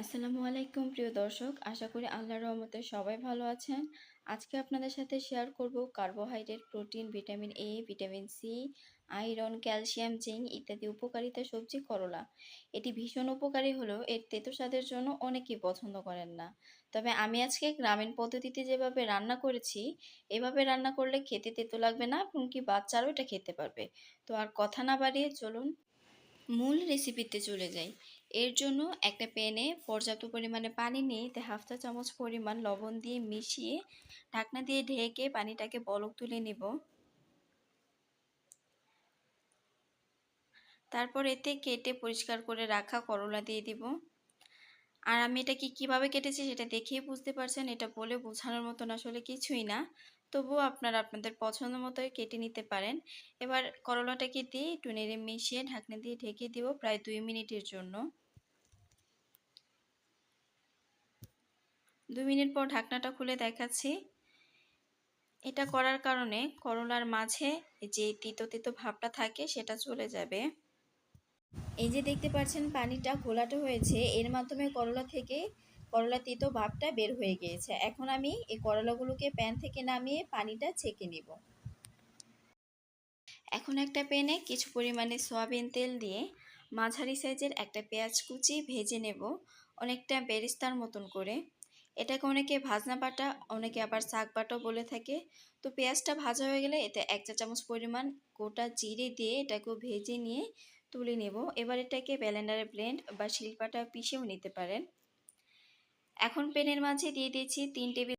আসসালামু আলাইকুম, প্রিয় দর্শক। আশা করি আল্লাহর রহমতে সবাই ভালো আছেন। আজকে আপনাদের সাথে শেয়ার করব carbohydrate protein vitamin A vitamin C iron calcium zinc ইত্যাদি উপকারিতা সবজি করলা। এটি ভীষণ উপকারী হলেও এর তেতো স্বাদের জন্য অনেকেই পছন্দ করেন না। তবে আমি আজকে গ্রামীণ পদ্ধতিতে যেভাবে রান্না করেছি, এভাবে রান্না করলে খেতে তেতো লাগবে না, এমনকি বাচ্চারাও এটা খেতে পারবে। তো আর কথা না বাড়িয়ে চলুন, মূল রেসিপিতে চলে যাই। এর জন্য একটা প্যানে পর্যাপ্ত পরিমাণে পানি নিয়ে এতে হাফ চা চামচ পরিমাণ লবণ দিয়ে মিশিয়ে ঢাকনা দিয়ে ঢেকে পানিটাকে বলক তুলে নেব। তারপর এতে কেটে পরিষ্কার করে রাখা করলা দিয়ে দিব। আর আমি এটা কি কীভাবে কেটেছি সেটা দেখেই বুঝতে পারছেন, এটা বলে বোঝানোর মতন আসলে কিছুই না। তবুও আপনারা আপনাদের পছন্দ মতো কেটে নিতে পারেন। এবার করলাটাকে দিয়ে একটু নেড়ে মিশিয়ে ঢাকনা দিয়ে ঢেকে দিব প্রায় দুই মিনিটের জন্য। দুই মিনিট পর ঢাকনাটা খুলে দেখাচ্ছি। এটা করার কারণে করলার মাঝে যে তিতো তিতো ভাবটা থাকে সেটা চলে যাবে। এই যে দেখতে পাচ্ছেন পানিটা ঘোলাটো হয়েছে, এর মাধ্যমে করলা থেকে করলা তিতো ভাবটা বের হয়ে গিয়েছে। এখন আমি এই করলাগুলোকে প্যান থেকে নামিয়ে পানিটা ছেঁকে নিব। এখন একটা প্যানে কিছু পরিমাণে সয়াবিন তেল দিয়ে মাঝারি সাইজের একটা পেঁয়াজ কুচি ভেজে নেব, অনেকটা বেরিস্তার মতন করে। এটাকে অনেকে ভাজনা বাটা, অনেকে আবার শাক বাটাও বলে থাকে। তো পেঁয়াজটা ভাজা হয়ে গেলে এতে এক চা চামচ পরিমাণ গোটা জিরে দিয়ে এটাকেও ভেজে নিয়ে তুলে নেব। এবার এটাকে ব্যালেন্ডারে ব্লেন্ড বা শিল্পাটা পিষেও নিতে পারেন। এখন পেনের মাঝে দিয়ে দিয়েছি তিন টেবিল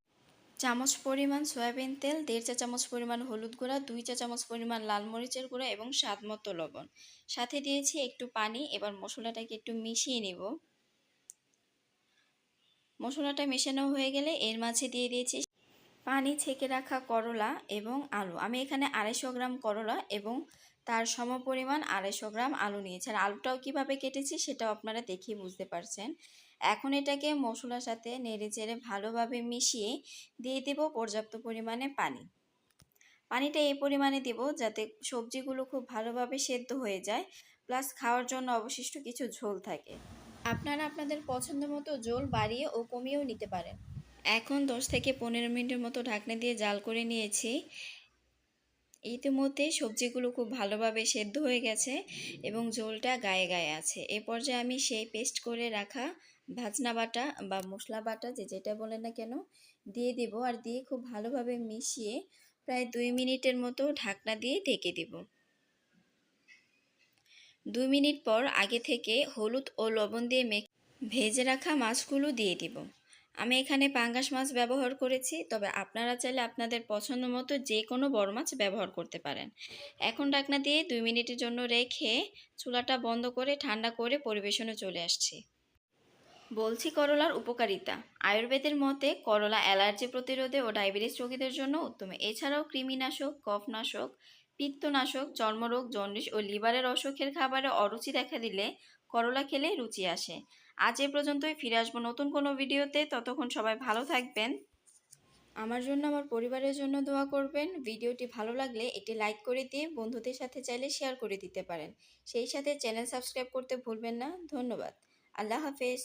চামচ পরিমাণ সয়াবিন তেল, দেড় চা চামচ পরিমাণ হলুদ গুঁড়া, দুই চা চামচ পরিমাণ লাল মরিচের গুঁড়া এবং স্বাদ মতো লবণ। সাথে দিয়েছি একটু পানি, এবার মশলাটাকে একটু মিশিয়ে নেব। মশলাটা মেশানো হয়ে গেলে এর মাঝে দিয়ে দিয়েছি পানি ছেঁকে রাখা করলা এবং আলু। আমি এখানে আড়াইশো গ্রাম করলা এবং তার সম পরিমাণ আড়াইশো গ্রাম আলু নিয়েছি। আর আলুটাও কীভাবে কেটেছি সেটাও আপনারা দেখেই বুঝতে পারছেন। এখন এটাকে মশলার সাথে নেড়ে চেড়ে ভালোভাবে মিশিয়ে দিয়ে দেব পর্যাপ্ত পরিমাণে পানি। পানিটা এই পরিমাণে দেব যাতে সবজিগুলো খুব ভালোভাবে সেদ্ধ হয়ে যায়। প্লাস খাওয়ার জন্য অবশিষ্ট কিছু ঝোল থাকে। আপনারা আপনাদের পছন্দ মতো জোল বাড়িয়ে ও কমিয়েও নিতে পারেন। এখন দশ থেকে পনেরো মিনিটের মতো ঢাকনা দিয়ে জাল করে নিয়েছি। ইতিমধ্যে সবজিগুলো খুব ভালোভাবে সেদ্ধ হয়ে গেছে এবং ঝোলটা গায়ে গায়ে আছে। এ পর্যায়ে আমি সেই পেস্ট করে রাখা ভাজনা বাটা বা মশলা বাটা যে যেটা বলে না কেন দিয়ে দিব আর দিয়ে খুব ভালোভাবে মিশিয়ে প্রায় দুই মিনিটের মতো ঢাকনা দিয়ে ঢেকে দিব। দুই মিনিট পর আগে থেকে হলুদ ও লবণ দিয়ে মেখে ভেজে রাখা মাছগুলো দিয়ে দিব। আমি এখানে পাঙ্গাস মাছ ব্যবহার করেছি, তবে আপনারা চাইলে আপনাদের পছন্দ মতো যে কোনো বড় মাছ ব্যবহার করতে পারেন। এখন ডাকনা দিয়ে দুই মিনিটের জন্য রেখে চুলাটা বন্ধ করে ঠান্ডা করে পরিবেশনে চলে আসছি। বলছি করলার উপকারিতা। আয়ুর্বেদের মতে করলা অ্যালার্জি প্রতিরোধে ও ডায়াবেটিস রোগীদের জন্য উত্তম। এছাড়াও কৃমিনাশক, কফনাশক পিত্তনাশক, চর্মরোগ, জন্ডিস ও লিভারের অসুখের খাবারে অরুচি দেখা দিলে করলা খেলে রুচি আসে। আজ এ পর্যন্তই, ফিরে আসব নতুন কোনো ভিডিওতে। ততক্ষণ সবাই ভালো থাকবেন। আমার জন্য, আমার পরিবারের জন্য দোয়া করবেন। ভিডিওটি ভালো লাগলে এটি লাইক করে দিয়ে বন্ধুদের সাথে চাইলে শেয়ার করে দিতে পারেন। সেই সাথে চ্যানেল সাবস্ক্রাইব করতে ভুলবেন না। ধন্যবাদ। আল্লাহ হাফেজ।